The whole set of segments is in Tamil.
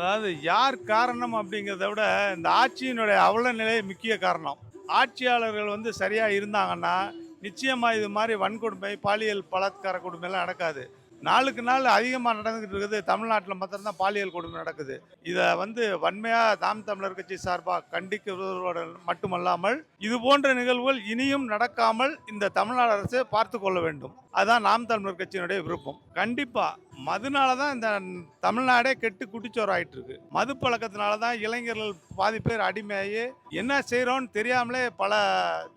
அதாவது யார் காரணம் அப்படிங்கிறத விட இந்த ஆட்சியினுடைய அவல நிலையை முக்கிய காரணம். ஆட்சியாளர்கள் வந்து சரியாக இருந்தாங்கன்னா நிச்சயமாக இது மாதிரி வன்கொடுமை பாலியல் பலாத்கார கொடுமைலாம் நடக்காது. நாளுக்கு நாள் அதிகமாக நடந்துக்கிட்டு இருக்குது. தமிழ்நாட்டில் மாத்திரம்தான் பாலியல் கொடுமை நடக்குது. இதை வந்து வன்மையாக தாம் தமிழர் கட்சி சார்பாக கண்டிக்கிறதோடு மட்டுமல்லாமல் இது போன்ற நிகழ்வுகள் இனியும் நடக்காமல் இந்த தமிழ்நாடு அரசு பார்த்து கொள்ள வேண்டும். அதான் நாம் தமிழர் கட்சியினுடைய விருப்பம். கண்டிப்பாக மதுனால தான் இந்த தமிழ்நாடே கெட்டு குட்டிச்சோறாயிட்டு இருக்கு மது பழக்கத்தினால தான் இளைஞர்கள் பாதி பேர் அடிமையாகி என்ன செய்கிறோன்னு தெரியாமலே பல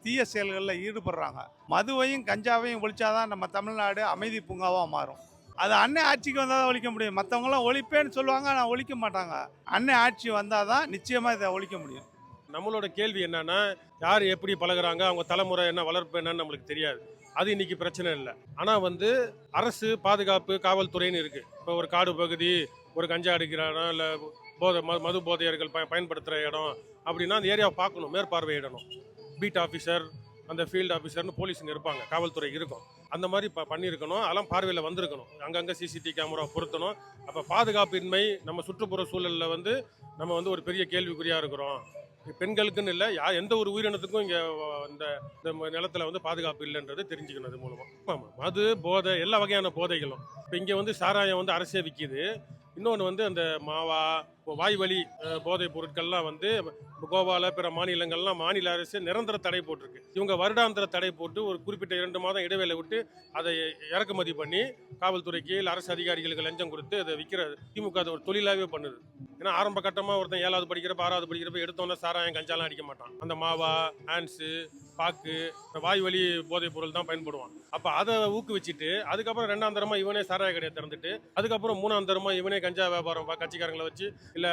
தீய செயல்களில் ஈடுபடுறாங்க. மதுவையும் கஞ்சாவையும் ஒழிச்சாதான் நம்ம தமிழ்நாடு அமைதி பூங்காவாக மாறும். அது அன்னை ஆட்சிக்கு வந்தால் தான் ஒழிக்க முடியும். மற்றவங்களாம் ஒழிப்பேன்னு சொல்லுவாங்க ஆனால் ஒழிக்க மாட்டாங்க. அன்னை ஆட்சி வந்தால் தான் நிச்சயமாக இதை ஒழிக்க முடியும். நம்மளோட கேள்வி என்னன்னா யார் எப்படி பழகுறாங்க அவங்க தலைமுறை என்ன வளர்ப்பு என்னன்னு நம்மளுக்கு தெரியாது. அது இன்னைக்கு பிரச்சனை இல்லை. ஆனால் வந்து அரசு பாதுகாப்பு காவல்துறைன்னு இருக்குது இப்போ ஒரு காடு பகுதி ஒரு கஞ்சா அடிக்கிற இடம் இல்லை போதை ம மது போதையர்கள் ப பயன்படுத்துகிற இடம் அப்படின்னா அந்த ஏரியாவை பார்க்கணும் மேற்பார்வையிடணும். பீட் ஆஃபீஸர் அந்த ஃபீல்டு ஆஃபீஸர்னு போலீஸுங்க இருப்பாங்க. காவல்துறை இருக்கும். அந்த மாதிரி ப பண்ணியிருக்கணும். அதெல்லாம் பார்வையில் வந்திருக்கணும். அங்கங்கே சிசிடிவி கேமரா பொருத்தணும். அப்போ பாதுகாப்பின்மை நம்ம சுற்றுப்புற சூழலில் வந்து நம்ம வந்து ஒரு பெரிய கேள்விக்குறியாக இருக்கிறோம். பெண்களுக்குன்னு இல்லை யா எந்த ஒரு உயிரினத்துக்கும் இங்கே இந்த இந்த ம- நிலத்துல வந்து பாதுகாப்பு இல்லைன்றது தெரிஞ்சுக்கணும் அது மூலமாக ஆமாம் மது போதை எல்லா வகையான போதைகளும். இப்போ இங்கே வந்து சாராயம் வந்து அரசே விற்கிது இன்னொன்று வந்து அந்த மாவா இப்போ வாய்வழி போதைப் பொருட்கள்லாம் வந்து கோவாவில் கோவால பிற மாநிலங்கள்லாம் மாநில அரசு நிரந்தர தடை போட்டிருக்கு. இவங்க வருடாந்திர தடை போட்டு ஒரு குறிப்பிட்ட இரண்டு மாதம் இடைவேளை விட்டு அதை இறக்குமதி பண்ணி காவல்துறைக்கு இல்லை அரசு அதிகாரிகளுக்கு லஞ்சம் கொடுத்து அதை விற்கிற திமுக அதை ஒரு தொழிலாகவே பண்ணுது. ஏன்னா ஆரம்ப கட்டமாக ஒருத்தன் ஏழாவது படிக்கிறப்ப ஆறாவது படிக்கிறப்ப எடுத்தோன்னே சாராயம் கஞ்சாலாம் அடிக்க மாட்டான். அந்த மாவா ஹேண்ட்ஸு பாக்கு இந்த வாய்வழி போதைப் பொருள் தான் பயன்படுவான். அப்போ அதை ஊக்குவிச்சிட்டு அதுக்கப்புறம் ரெண்டாம் தரமாக இவனே சாராய கடையை திறந்துட்டு அதுக்கப்புறம் மூணாம் தரமாக இவனே கஞ்சா வியாபாரம் கட்சிக்காரங்களை வச்சு இல்லை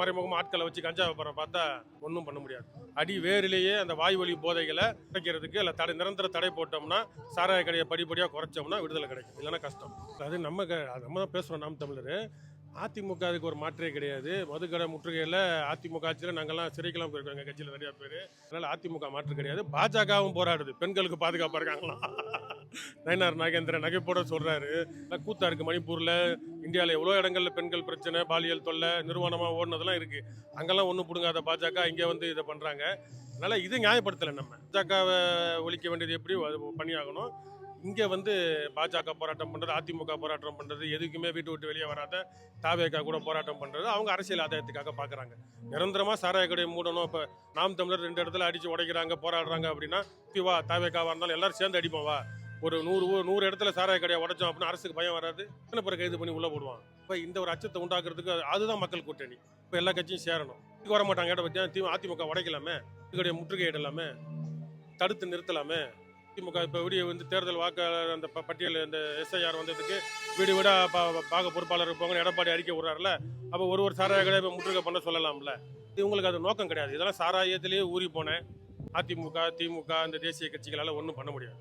மறைமுகமாக ஆட்களை வச்சு கஞ்சா வியாபாரம் பார்த்தா ஒன்றும் பண்ண முடியாது. அடி வேரிலேயே அந்த வாய் வழி போதைகளை குறைக்கிறதுக்கு இல்லை தடை நிரந்தர தடை போட்டோம்னா சாராய கடையை படிப்படியாக குறைச்சோம்னா விடுதலை கிடைக்கும். இல்லைன்னா கஷ்டம். அது நம்ம நம்ம தான் பேசுகிறோம் நாம் தமிழர். அதிமுக அதுக்கு ஒரு மாற்றே கிடையாது. மதுக்கடை முற்றுகையில் அதிமுக ஆட்சியில் நாங்கள்லாம் சிறைக்கெல்லாம் போயிருக்கோம் எங்கள் கட்சியில் நிறையா பேர். அதனால் அதிமுக மாற்று கிடையாது. பாஜகவும் போராடுது. பெண்களுக்கு பாதுகாப்பாக இருக்காங்களாம் நயனார் நாகேந்திரன் நகைப்போட சொல்கிறாரு கூத்தா இருக்குது மணிப்பூரில். இந்தியாவில் எவ்வளோ இடங்களில் பெண்கள் பிரச்சனை பாலியல் தொல்லை நிறுவனமாக ஓடினதெல்லாம் இருக்குது அங்கெல்லாம் ஒன்றும் பிடுங்காத பாஜக இங்கே வந்து இதை பண்ணுறாங்க அதனால் இது நியாயப்படுத்தலை நம்ம. பாஜகவை ஒழிக்க வேண்டியது எப்படி அது பண்ணியாகணும் இங்கே வந்து பாஜக போராட்டம் பண்ணுறது அதிமுக போராட்டம் பண்ணுறது எதுக்குமே வீட்டு விட்டு வெளியே வராத தாவேக்கா கூட போராட்டம் பண்ணுறது அவங்க அரசியல் ஆதாயத்துக்காக பார்க்குறாங்க நிரந்தரமாக சாராய கடையை மூடணும். இப்போ நாம் தமிழர் ரெண்டு இடத்துல அடித்து உடைக்கிறாங்க போராடுறாங்க அப்படின்னா பிவா வா தாவேக்காவாக இருந்தாலும் எல்லாரும் சேர்ந்து அடிப்போம் வா. ஒரு நூறு ஊர் நூறு இடத்துல சாராய கடையை உடைச்சோம் அப்படின்னா அரசுக்கு பயம் வராது. என்ன பிறகு கைது பண்ணி உள்ளே போடுவான்? இப்போ இந்த ஒரு அச்சத்தை உண்டாக்குறதுக்கு அதுதான் மக்கள் கூட்டணி. இப்போ எல்லா கட்சியும் சேரணும். இதுக்கு வர மாட்டாங்க இடம் பற்றியா அதிமுக உடைக்கலாமே? இதுக்கடைய முற்றுகையிடலாமே? தடுத்து நிறுத்தலாமே? திமுக இப்போ விடிய வந்து தேர்தல் வாக்காளர் அந்த பட்டியல் இந்த எஸ்ஐஆர் வந்ததுக்கு வீடு வீடா பா பாக பொறுப்பாளர் இருப்பாங்கன்னு எடப்பாடி அறிக்கை விடுறாருல. அப்போ ஒரு ஒரு சாராய கடை இப்போ முற்றுகை பண்ண சொல்லலாம்ல. இவங்களுக்கு அது நோக்கம் கிடையாது. இதெல்லாம் சாராயத்திலேயே ஊறி போனேன் அதிமுக திமுக இந்த தேசிய கட்சிகளால் ஒன்றும் பண்ண முடியாது.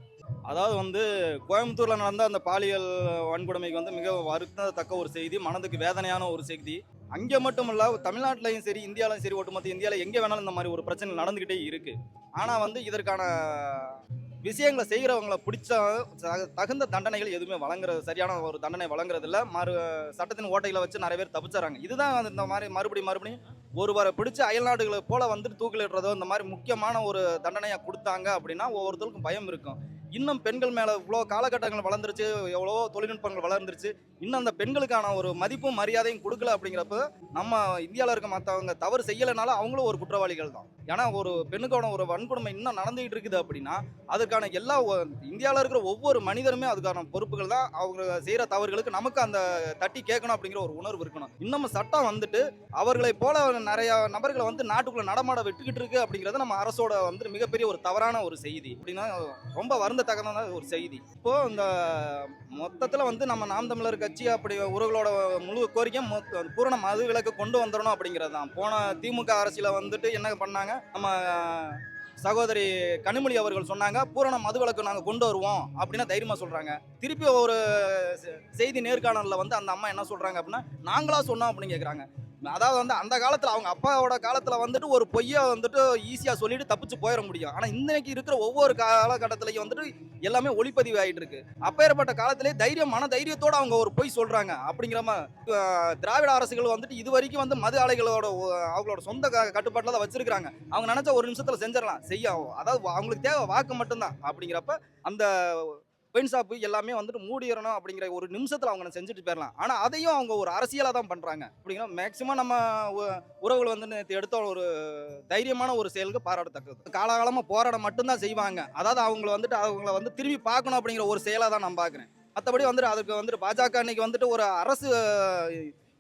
அதாவது வந்து கோயம்புத்தூரில் நடந்த அந்த பாலியல் வன்கொடுமைக்கு வந்து மிக வருத்தத்தக்க ஒரு செய்தி மனதுக்கு வேதனையான ஒரு செய்தி. அங்கே மட்டும் இல்ல தமிழ்நாட்டிலையும் சரி இந்தியாவிலையும் சரி ஒட்டுமொத்த இந்தியாவில் எங்கே வேணாலும் இந்த மாதிரி ஒரு பிரச்சனை நடந்துக்கிட்டே இருக்குது ஆனால் வந்து இதற்கான விஷயங்களை செய்கிறவங்கள பிடிச்ச தகுந்த தண்டனைகள் எதுவுமே வழங்குறது சரியான ஒரு தண்டனை வழங்குறது இல்ல மறு சட்டத்தின் ஓட்டைகளை வச்சு நிறைய பேர் தப்பிச்சாங்க இதுதான் இந்த மாதிரி மறுபடியும் மறுபடியும் ஒருவரை பிடிச்சி அயல் நாடுகளை போல வந்துட்டு தூக்கிலிடுறதோ இந்த மாதிரி முக்கியமான ஒரு தண்டனையை கொடுத்தாங்க அப்படின்னா ஒவ்வொருத்தருக்கும் பயம் இருக்கும். இன்னும் பெண்கள் மேலே இவ்வளோ காலகட்டங்கள் வளர்ந்துருச்சு எவ்வளோ தொழில்நுட்பங்கள் வளர்ந்துருச்சு. இன்னும் அந்த பெண்களுக்கான ஒரு மதிப்பும் மரியாதையும் கொடுக்கல அப்படிங்கிறப்ப நம்ம இந்தியாவில் இருக்க மற்றவங்க தவறு செய்யலைனால அவங்களும் ஒரு குற்றவாளிகள் தான். ஏன்னா ஒரு பெண்ணுக்கான ஒரு வன்கொடுமை இன்னும் நடந்துகிட்டு இருக்குது அப்படின்னா அதுக்கான எல்லா இந்தியாவில் இருக்கிற ஒவ்வொரு மனிதருமே அதுக்கான பொறுப்புகள் தான். அவங்க செய்கிற தவறுகளுக்கு நமக்கு அந்த தட்டி கேட்கணும் அப்படிங்கிற ஒரு உணர்வு இருக்கணும். இன்னமும் சட்டம் வந்துட்டு அவர்களை போல நிறைய நபர்களை வந்து நாட்டுக்குள்ள நடமாட விட்டுக்கிட்டு இருக்கு அப்படிங்கிறது நம்ம அரசோட வந்து மிகப்பெரிய ஒரு தவறான ஒரு செய்தி. அப்படின்னா ரொம்ப விரும்பத்தக்கதான ஒரு செய்தி. இப்போ இந்த மொத்தத்தில் வந்து நம்ம நாம் தமிழர் கட்சி அப்படி உறவுகளோட முழு கோரிக்கை பூரண மது விலக்கு கொண்டு வந்துடணும் அப்படிங்கிறது தான். போன திமுக அரசியல வந்துட்டு என்ன பண்ணாங்க? நம்ம சகோதரி கனிமொழி அவர்கள் சொன்னாங்க பூரண மது விளக்கு நாங்கள் கொண்டு வருவோம் அப்படின்னு தைரியமாக சொல்கிறாங்க திருப்பி ஒரு செ- செய்தி நேர்காணலில் வந்து அந்த அம்மா என்ன சொல்கிறாங்க அப்படின்னா நாங்களாக சொன்னோம் அப்படின்னு கேட்குறாங்க அதாவது வந்து அந்த காலத்தில் அவங்க அப்பாவோட காலத்தில் வந்துட்டு ஒரு பொய்யை வந்துட்டு ஈஸியாக சொல்லிட்டு தப்பிச்சு போயிட முடியும். ஆனால் இன்னைக்கு இருக்கிற ஒவ்வொரு காலகட்டத்திலையும் வந்துட்டு எல்லாமே ஒளிப்பதிவு ஆகிட்டு இருக்கு அப்பேற்பட்ட காலத்திலே தைரியம் மன தைரியத்தோடு அவங்க ஒரு பொய் சொல்கிறாங்க அப்படிங்கிற மாதிரி திராவிட அரசுகள் வந்துட்டு இது வரைக்கும் வந்து மது ஆலைகளோட அவங்களோட சொந்த க- தான் வச்சிருக்கிறாங்க. அவங்க நினச்சா ஒரு நிமிஷத்தில் செஞ்சிடலாம். செய்ய அதாவது அவங்களுக்கு தேவை வாக்கு மட்டும்தான். அப்படிங்கிறப்ப அந்த பெயின் ஷாப்பு எல்லாமே வந்துட்டு மூடிடணும் அப்படிங்கிற ஒரு நிமிஷத்தில் அவங்க செஞ்சுட்டு போயிடலாம். ஆனால் அதையும் அவங்க ஒரு அரசியலாக தான் பண்ணுறாங்க அப்படிங்கிற மேக்சிமம் நம்ம உ- உறவுகள் வந்து நேற்று எடுத்த ஒரு தைரியமான ஒரு செயலுக்கு பாராட்டத்தக்கது. காலகாலமாக போராடம் மட்டும்தான் செய்வாங்க. அதாவது அவங்கள வந்துட்டு அவங்கள வந்து திரும்பி பார்க்கணும் அப்படிங்கிற ஒரு செயலாக தான் நான் பார்க்குறேன். மற்றபடி வந்துட்டு அதுக்கு வந்துட்டு பாஜக அன்னைக்கு வந்துட்டு ஒரு அரசு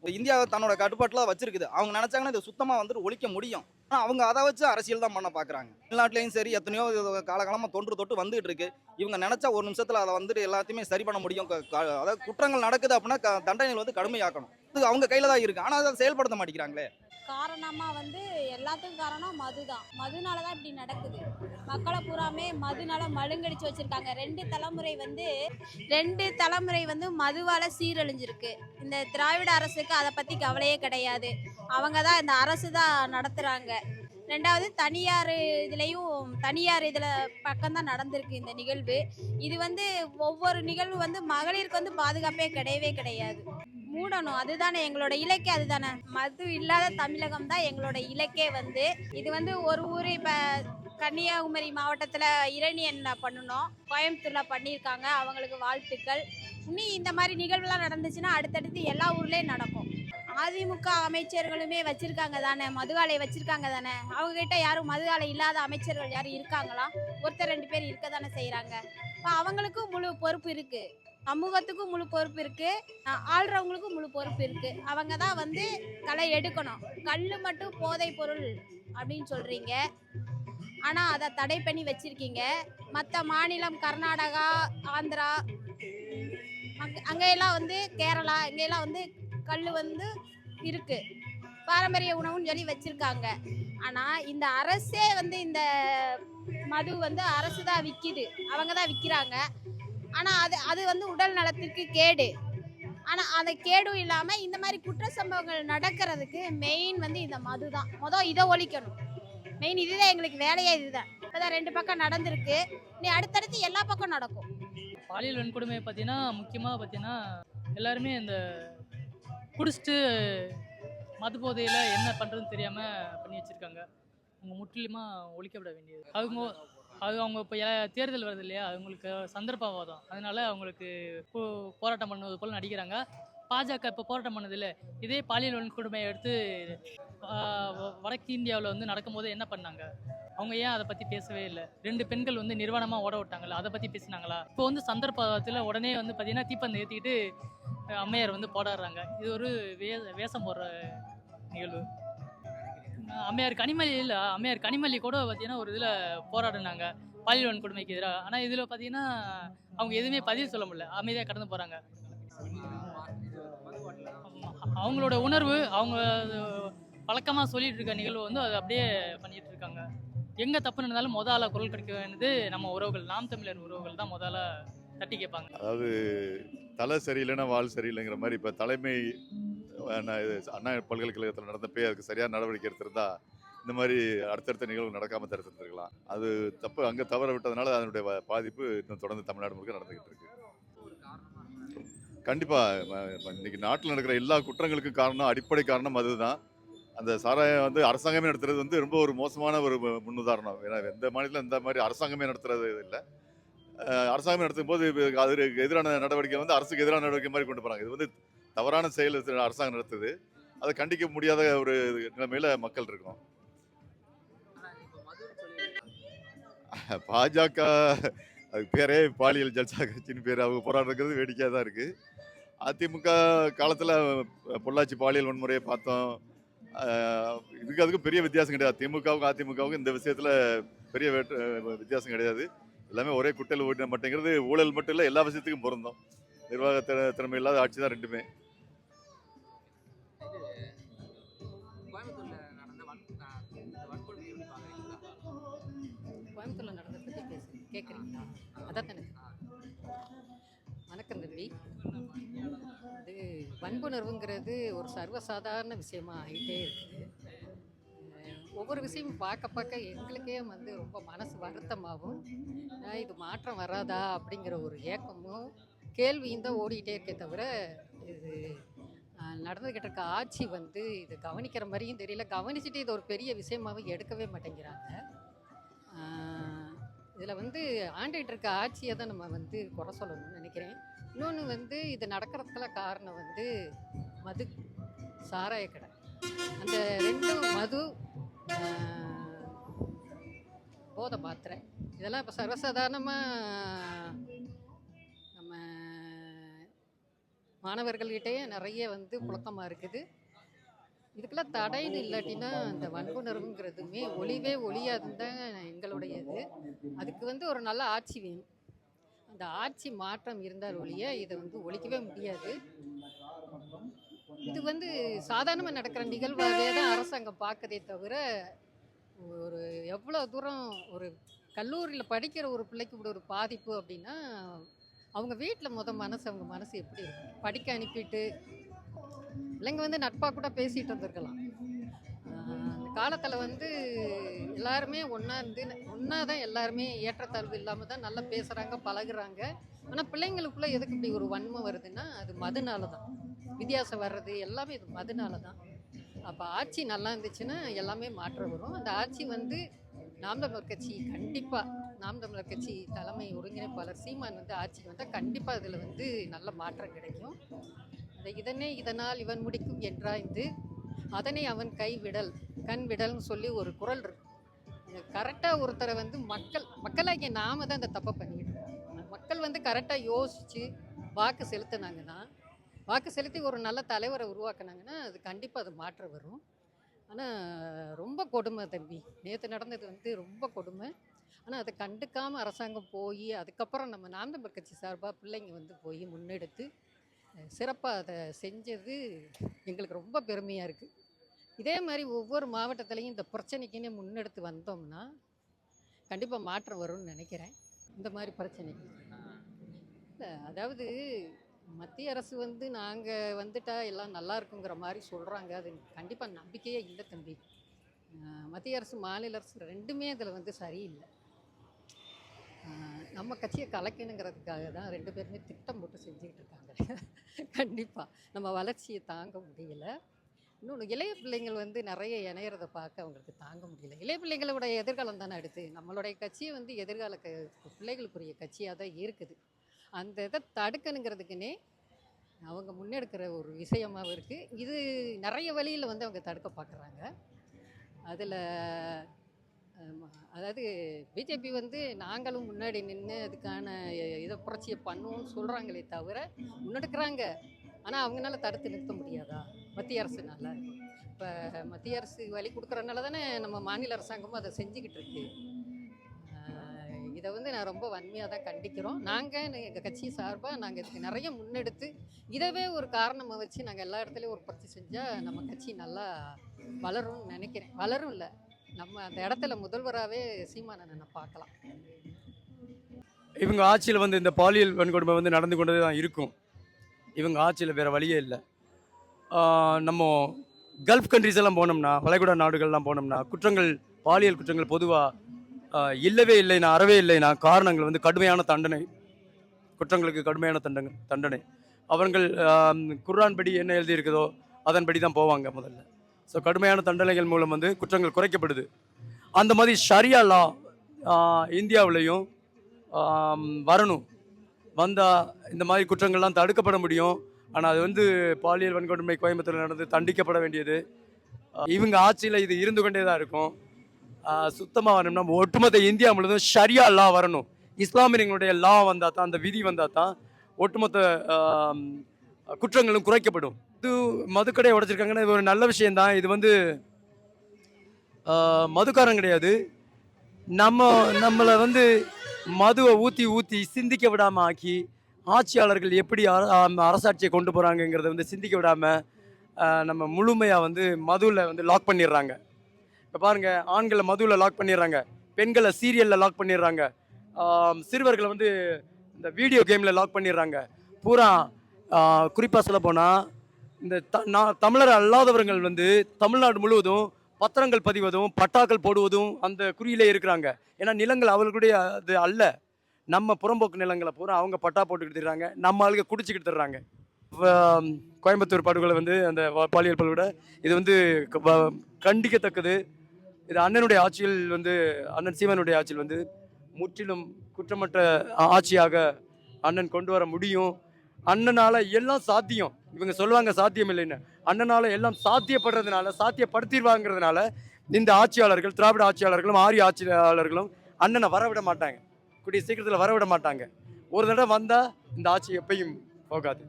இந்தியா தன்னோட கட்டுப்பாட்டில் வச்சிருக்குது. அவங்க நினைச்சாங்கன்னா இதை சுத்தமாக வந்துட்டு ஒழிக்க முடியும். ஆனால் அவங்க அதை வச்சு அரசியல் தான் பண்ண பார்க்குறாங்க தமிழ்நாட்டிலையும் சரி எத்தனையோ காலகாலமாக தொன்று தொட்டு வந்துகிட்டு இருக்கு இவங்க நினச்சா ஒரு நிமிஷத்தில் அதை வந்துட்டு எல்லாத்தையுமே சரி பண்ண முடியும். க- அதாவது குற்றங்கள் நடக்குது அப்படின்னா தண்டனைகள் வந்து கடுமையாக்கணும். இது அவங்க கையில் தான் இருக்குது ஆனால் அதை செயல்படுத்த மாட்டேங்கிறாங்களே. காரணமாக வந்து எல்லாத்துக்கும் காரணம் மது தான் மதுனால தான் இப்படி நடக்குது. மக்களை பூராமே மதுனால மழுங்கடிச்சு வச்சிருக்காங்க. ரெண்டு தலைமுறை வந்து ரெண்டு தலைமுறை வந்து மதுவால் சீரழிஞ்சிருக்கு. இந்த திராவிட அரசுக்கு அதை பற்றி கவலையே கிடையாது. அவங்க தான் இந்த அரசு தான் நடத்துகிறாங்க ரெண்டாவது தனியார் இதுலேயும் தனியார் இதில் பக்கம்தான் நடந்திருக்கு இந்த நிகழ்வு. இது வந்து ஒவ்வொரு நிகழ்வு வந்து மகளிருக்கு வந்து பாதுகாப்பே கிடையவே கிடையாது. மூடணும் அதுதானே எங்களோட இலக்கே அதுதானே. மது இல்லாத தமிழகம் தான் எங்களோட இலக்கே வந்து. இது வந்து ஒரு ஊர் இப்போ கன்னியாகுமரி மாவட்டத்தில் இரணியனில் பண்ணணும் கோயம்புத்தூரில் பண்ணியிருக்காங்க அவங்களுக்கு வாழ்த்துக்கள். இனி இந்த மாதிரி நிகழ்வுலாம் நடந்துச்சுன்னா அடுத்தடுத்து எல்லா ஊர்லேயும் நடக்கும். அதிமுக அமைச்சர்களுமே வச்சிருக்காங்க தானே மதுகாலை வச்சிருக்காங்க தானே? அவங்க கிட்ட யாரும் மதுகாலை இல்லாத அமைச்சர்கள் யாரும் இருக்காங்களா? ஒருத்தர் ரெண்டு பேர் இருக்க தானே செய்கிறாங்க இப்போ அவங்களுக்கும் முழு பொறுப்பு இருக்கு. சமூகத்துக்கும் முழு பொறுப்பு இருக்கு. ஆள்றவங்களுக்கும் முழு பொறுப்பு இருக்கு. அவங்க தான் வந்து களை எடுக்கணும். கல் மட்டும் போதை பொருள் அப்படின்னு சொல்றீங்க. ஆனா அதை தடை பண்ணி வச்சிருக்கீங்க. மற்ற மாநிலம் கர்நாடகா ஆந்திரா அங்க- அங்கெல்லாம் வந்து கேரளா இங்கெல்லாம் வந்து கல் வந்து இருக்கு. பாரம்பரிய உணவுன்னு சொல்லி வச்சிருக்காங்க. ஆனா இந்த அரசே வந்து இந்த மது வந்து அரசு தான் விற்கிது அவங்க தான் விற்கிறாங்க ஆனால் அது அது வந்து உடல் நலத்திற்கு கேடு. ஆனால் அந்த கேடும் இல்லாமல் இந்த மாதிரி குற்ற சம்பவங்கள் நடக்கிறதுக்கு மெயின் வந்து இந்த மது தான். மொதல் இதை ஒழிக்கணும். மெயின் இதுதான் எங்களுக்கு வேலையே இதுதான். இப்போதான் ரெண்டு பக்கம் நடந்திருக்கு. நீ அடுத்தடுத்து எல்லா பக்கம் நடக்கும். பாலியல் வன்கொடுமை பார்த்தீங்கன்னா முக்கியமாக பார்த்தீங்கன்னா எல்லாருமே இந்த குடிச்சிட்டு மது போதையில் என்ன பண்ணுறதுன்னு தெரியாமல் பண்ணி வச்சுருக்காங்க. அவங்க முற்றிலுமாக ஒழிக்கப்பட வேண்டியது. அவங்க அது அவங்க இப்போ தேர்தல் வருது இல்லையா? அவங்களுக்கு சந்தர்ப்பவாதம். அதனால அவங்களுக்கு போ- போராட்டம் பண்ணுவது போல் நடிக்கிறாங்க. பாஜக இப்போ போராட்டம் பண்ணதில்ல. இதே பாலியல் வன்கொடுமையை எடுத்து வ- வடக்கு இந்தியாவில் வந்து நடக்கும்போது என்ன பண்ணாங்க? அவங்க ஏன் அதை பற்றி பேசவே இல்லை? ரெண்டு பெண்கள் வந்து நிர்வாணமாக ஓட விட்டாங்கல்ல அதை பற்றி பேசினாங்களா? இப்போ வந்து சந்தர்ப்பத்தில் உடனே வந்து பார்த்தீங்கன்னா தீப்பந்தம் ஏற்றிக்கிட்டு அம்மையார் வந்து போராடுறாங்க. இது ஒரு வே வேஷம் போடுற நிகழ்வு. அம்மையார் கனிமல்லி இல்லை அம்மையார் கனிமல்லி கூட பார்த்தீங்கன்னா ஒரு இதில் போராடினாங்க. பாலியல் வன்கொடுமைக்கு எதிராக ஆனால் இதில் பார்த்தீங்கன்னா அவங்க எதுவுமே பதில் சொல்ல முடியல. அமைதியாக கடந்து போகிறாங்க அவங்களோட உணர்வு அவங்க வழக்கமாக சொல்லிட்டு இருக்க நிகழ்வு வந்து அது அப்படியே பண்ணிட்டு இருக்காங்க. எங்கே தப்பு நடந்தாலும் முதல்ல குரல் கிடைக்க வேண்டியது நம்ம உறவுகள் நாம் தமிழர் உறவுகள் தான் முதல்ல தட்டி கேட்பாங்க. அதாவது தலை சரியில்லைன்னா வால் சரியில்லைங்கிற மாதிரி இப்போ தலைமை இது அண்ணா பல்கலைக்கழகத்தில் நடந்தப்பே அதுக்கு சரியான நடவடிக்கை எடுத்திருந்தா இந்த மாதிரி அடுத்தடுத்த நிகழ்வு நடக்காமல் தடுத்துருந்துருக்கலாம். அது தப்பு அங்கே தவற விட்டதுனால அதனுடைய பாதிப்பு இன்னும் தொடர்ந்து தமிழ்நாடு முழுக்க நடந்துகிட்டு இருக்கு. கண்டிப்பாக இன்னைக்கு நாட்டில் நடக்கிற எல்லா குற்றங்களுக்கும் காரணம் அடிப்படை காரணம் அதுதான். அந்த சாராயம் வந்து அரசாங்கமே நடத்துறது வந்து ரொம்ப ஒரு மோசமான ஒரு முன்னுதாரணம். ஏன்னா எந்த மாநிலத்தில் இந்த மாதிரி அரசாங்கமே நடத்துறது இல்லை. அரசாங்கம் நடத்தும் போது இது அதற்கு எதிரான நடவடிக்கை வந்து அரசுக்கு எதிரான நடவடிக்கை மாதிரி கொண்டு போகிறாங்க இது வந்து தவறான செயல் அரசாங்கம் நடத்துது. அதை கண்டிக்க முடியாத ஒரு நிலைமையில மக்கள் இருக்கோம். பாஜக அது பேரே பாலியல் ஜல்சா கட்சின்னு பேர். அவங்க போராடுறது வேடிக்கையாக தான் இருக்குது அதிமுக காலத்தில் பொள்ளாச்சி பாலியல் வன்முறையை பார்த்தோம். இதுக்கு அதுக்கும் பெரிய வித்தியாசம் கிடையாது. திமுகவுக்கும் அதிமுகவுக்கும் இந்த விஷயத்தில் பெரிய வேற்று வித்தியாசம் கிடையாது. எல்லாமே ஒரே குட்டையில் ஓட்டின மாட்டேங்கிறது ஊழல் மட்டும் இல்லை எல்லா விஷயத்துக்கும் பொருந்தோம். நிர்வாக திற- திறமை இல்லாத ஆட்சி தான் ரெண்டுமே. கேட்குறீங்களா அதான் தானே வணக்கம் தம்பி. இது வன்புணர்வுங்கிறது ஒரு சர்வசாதாரண விஷயமா ஆகிட்டே இருக்குது ஒவ்வொரு விஷயமும் பார்க்க பார்க்க எங்களுக்கே வந்து ரொம்ப மனசு வருத்தமாகவும் இது மாற்றம் வராதா அப்படிங்கிற ஒரு ஏக்கமும் கேள்வியும் தான் ஓடிக்கிட்டே இருக்கே தவிர இது நடந்துக்கிட்டு இருக்க ஆட்சி வந்து இது கவனிக்கிற மாதிரியும் தெரியல. கவனிச்சுட்டு இது ஒரு பெரிய விஷயமாவும் எடுக்கவே மாட்டேங்கிறாங்க. இதில் வந்து ஆண்டுகிட்டு இருக்க ஆட்சியை தான் நம்ம வந்து குறை சொல்லணும்னு நினைக்கிறேன். இன்னொன்று வந்து இது நடக்கிறதுக்கெல்லாம் காரணம் வந்து மது சாராய கடை. அந்த ரெண்டும் மது போத மாத்திரை இதெல்லாம் இப்போ சர்வசாதாரணமாக நம்ம மாணவர்கள்கிட்டயே நிறைய வந்து புழக்கமாக இருக்குது. இதுக்கெல்லாம் தடைன்னு இல்லாட்டினா அந்த வன்புணர்வுங்கிறதுமே ஒளிவே ஒளியாதுன்னு தான் எங்களுடைய இது அதுக்கு வந்து ஒரு நல்ல ஆட்சி வேணும். அந்த ஆட்சி மாற்றம் இருந்தால் ஒழிய இதை வந்து ஒழிக்கவே முடியாது. இது வந்து சாதாரணமாக நடக்கிற நிகழ்வாகவே தான் அரசாங்கம் பார்க்கதே தவிர ஒரு எவ்வளோ தூரம் ஒரு கல்லூரியில் படிக்கிற ஒரு பிள்ளைக்கு கூட ஒரு பாதிப்பு அப்படின்னா அவங்க வீட்டில் மொதல் மனசு அவங்க மனசு எப்படி இருக்கும்? படிக்க அனுப்பிட்டு பிள்ளைங்க வந்து நட்பாக கூட பேசிகிட்டு இருந்திருக்கலாம். அந்த காலத்தில் வந்து எல்லாருமே ஒன்றா இருந்து ஒன்றா தான் எல்லாருமே ஏற்றத்தாழ்வு இல்லாமல் தான் நல்லா பேசுகிறாங்க பழகுறாங்க. ஆனால் பிள்ளைங்களுக்குள்ளே எதுக்கு இப்படி ஒரு வன்மை வருதுன்னா அது மதுனால தான். வித்தியாசம் வர்றது எல்லாமே இது மதுனால தான். அப்போ ஆட்சி நல்லா இருந்துச்சுன்னா எல்லாமே மாற்றம் வரும். அந்த ஆட்சி வந்து நாம் தமிழர் கட்சி கண்டிப்பாக நாம் தமிழர் கட்சி தலைமை ஒருங்கிணைப்பாளர் சீமான் வந்து ஆட்சிக்கு வந்தால் கண்டிப்பாக இதில் வந்து நல்ல மாற்றம் கிடைக்கும். அந்த இதனே இதனால் இவன் முடிக்கும் என்றாய்ந்து அதனை அவன் கைவிடல் கண் விடல்னு சொல்லி ஒரு குரல் இருக்கு. கரெக்டாக ஒருத்தரை வந்து மக்கள் மக்களாகிய நாம தான் இந்த தப்பை பண்ணிக்கிட்டு மக்கள் வந்து கரெக்டாக யோசித்து வாக்கு செலுத்தினாங்கன்னா வாக்கு செலுத்தி ஒரு நல்ல தலைவரை உருவாக்குனாங்கன்னா அது கண்டிப்பாக அது மாற்றம் வரும். ஆனால் ரொம்ப கொடுமை தம்பி. நேற்று நடந்தது வந்து ரொம்ப கொடுமை. ஆனால் அதை கண்டுக்காமல் அரசாங்கம் போய் அதுக்கப்புறம் நம்ம நாந்தம்பர் கட்சி சார்பாக பிள்ளைங்க வந்து போய் முன்னெடுத்து சிறப்பாக அதை செஞ்சது எங்களுக்கு ரொம்ப பெருமையாக இருக்குது இதே மாதிரி ஒவ்வொரு மாவட்டத்துலேயும் இந்த பிரச்சனைக்குன்னு முன்னெடுத்து வந்தோம்னா கண்டிப்பாக மாற்றம் வரும்னு நினைக்கிறேன். இந்த மாதிரி பிரச்சனைக்கு இல்லை அதாவது மத்திய அரசு வந்து நாங்கள் வந்துட்டா எல்லாம் நல்லா இருக்குங்கிற மாதிரி சொல்கிறாங்க அது கண்டிப்பாக நம்பிக்கையே இல்லை தம்பி. மத்திய அரசு மாநில அரசு ரெண்டுமே அதில் வந்து சரியில்லை. நம்ம கட்சியை கலைக்கணுங்கிறதுக்காக தான் ரெண்டு பேருமே திட்டம் போட்டு செஞ்சுக்கிட்டு இருக்காங்க. கண்டிப்பாக நம்ம வளர்ச்சியை தாங்க முடியல. இன்னொன்று இளைய பிள்ளைங்கள் வந்து நிறைய இணையிறத பார்க்க அவங்களுக்கு தாங்க முடியல. இளைய பிள்ளைங்களோட எதிர்காலம் தானே அடுத்து. நம்மளுடைய கட்சியை வந்து எதிர்கால க பிள்ளைகளுக்குரிய கட்சியாக தான் இருக்குது. அந்த இதை தடுக்கணுங்கிறதுக்குன்னே அவங்க முன்னெடுக்கிற ஒரு விஷயமாகவும் இருக்குது இது நிறைய வழியில் வந்து அவங்க தடுக்க பார்க்குறாங்க. அதில் அதாவது பிஜேபி வந்து நாங்களும் முன்னாடி நின்று அதுக்கான இதை புரட்சியை பண்ணுவோம்னு சொல்கிறாங்களே தவிர முன்னெடுக்கிறாங்க. ஆனால் அவங்களால தடுத்து நிறுத்த முடியாதா? மத்திய அரசுனால. இப்போ மத்திய அரசு வழி கொடுக்குறனால தானே நம்ம மாநில அரசாங்கமும் அதை செஞ்சுக்கிட்டு இருக்கு. இதை வந்து நான் ரொம்ப வன்மையாக தான் கண்டிக்கிறோம். நாங்கள் எங்கள் கட்சி சார்பாக நாங்கள் இதுக்கு நிறைய முன்னெடுத்து இதவே ஒரு காரணமாக வச்சு நாங்கள் எல்லா இடத்துலையும் ஒரு புரட்சி செஞ்சால் நம்ம கட்சி நல்லா வளரும்னு நினைக்கிறேன். வளரும் இல்லை. நம்ம அந்த இடத்துல முதல்வராகவே சீமானனை பார்க்கலாம். இவங்க ஆட்சியில் வந்து இந்த பாலியல் வன்கொடுமை வந்து நடந்து கொண்டே தான் இருக்கும். இவங்க ஆட்சியில் வேறு வழியே இல்லை. நம்ம கல்ஃப் கண்ட்ரிஸ் எல்லாம் போனோம்னா வளைகுடா நாடுகள்லாம் போனோம்னா குற்றங்கள் பாலியல் குற்றங்கள் பொதுவாக இல்லவே இல்லைனா அறவே இல்லைனா காரணங்கள் வந்து கடுமையான தண்டனை. குற்றங்களுக்கு கடுமையான தண்டனை தண்டனை. அவர்கள் ஆம், குர்ஆன் படி என்ன எழுதியிருக்குதோ அதன்படி தான் போவாங்க முதல்ல. ஸோ கடுமையான தண்டனைகள் மூலம் வந்து குற்றங்கள் குறைக்கப்படுது. அந்த மாதிரி ஷரியா லா இந்தியாவிலையும் வரணும். வந்தால் இந்த மாதிரி குற்றங்கள்லாம் தடுக்கப்பட முடியும். ஆனால் அது வந்து பாலியல் வன்கொடுமை கோயம்புத்தூரில் நடந்து தண்டிக்கப்பட வேண்டியது. இவங்க ஆட்சியில் இது இருந்து கொண்டே தான் இருக்கும். சுத்தமாக வரணும்னா ஒட்டுமொத்த இந்தியா முழுவதும் ஷரியா லா வரணும். இஸ்லாமியர்களுடைய லா வந்தால் தான் அந்த விதி வந்தால் தான் ஒட்டுமொத்த குற்றங்களும் குறைக்கப்படும். மது மதுக்கடையை உடைச்சிருக்காங்கன்னா இது ஒரு நல்ல விஷயம்தான். இது வந்து ஆஹ், மதுக்காரன் கிடையாது. நம்ம நம்மளை வந்து மதுவை ஊற்றி ஊற்றி சிந்திக்க விடாமல் ஆக்கி ஆட்சியாளர்கள் எப்படி அரசாட்சியை கொண்டு போகிறாங்கங்கிறத வந்து சிந்திக்க விடாமல் நம்ம முழுமையாக வந்து மதுவில் வந்து லாக் பண்ணிடுறாங்க. இப்போ பாருங்கள் ஆண்களை மதுவில் லாக் பண்ணிடுறாங்க பெண்களை சீரியலில் லாக் பண்ணிடுறாங்க. சிறுவர்களை வந்து இந்த வீடியோ கேமில் லாக் பண்ணிடுறாங்க. பூரா குறிப்பாக சொல்ல போனால் இந்த த நான் தமிழர் அல்லாதவர்கள் வந்து தமிழ்நாடு முழுவதும் பத்திரங்கள் பதிவதும் பட்டாக்கள் போடுவதும் அந்த குறியிலே இருக்கிறாங்க. ஏன்னா நிலங்கள் அவர்களுடைய அது அல்ல. நம்ம புறம்போக்கு நிலங்களை பூரா அவங்க பட்டா போட்டுக்கிட்டு தர்றாங்க நம்ம ஆளுங்க குடிச்சிக்கிட்டு தர்றாங்க. கோயம்புத்தூர் படுகொலை வந்து அந்த பாலியல் படுகொலை. இது வந்து க- வ- கண்டிக்கத்தக்கது. இது அண்ணனுடைய ஆட்சியில் வந்து அண்ணன் சீமனுடைய ஆட்சியில் வந்து முற்றிலும் குற்றமற்ற ஆட்சியாக அண்ணன் கொண்டு வர முடியும். அண்ணனால எல்லாம் சாத்தியம். இவங்க சொல்லுவாங்க சாத்தியம் இல்லைன்னு. அண்ணனால எல்லாம் சாத்தியப்படுறதுனால சாத்தியப்படுத்திடுவாங்கிறதுனால இந்த ஆட்சியாளர்கள் திராவிட ஆட்சியாளர்களும் ஆரிய ஆட்சியாளர்களும் அண்ணனை வரவிட மாட்டாங்க. கூடிய சீக்கிரத்தில் வரவிட மாட்டாங்க. ஒரு தடவை வந்தால் இந்த ஆட்சி எப்பயும் போகாது.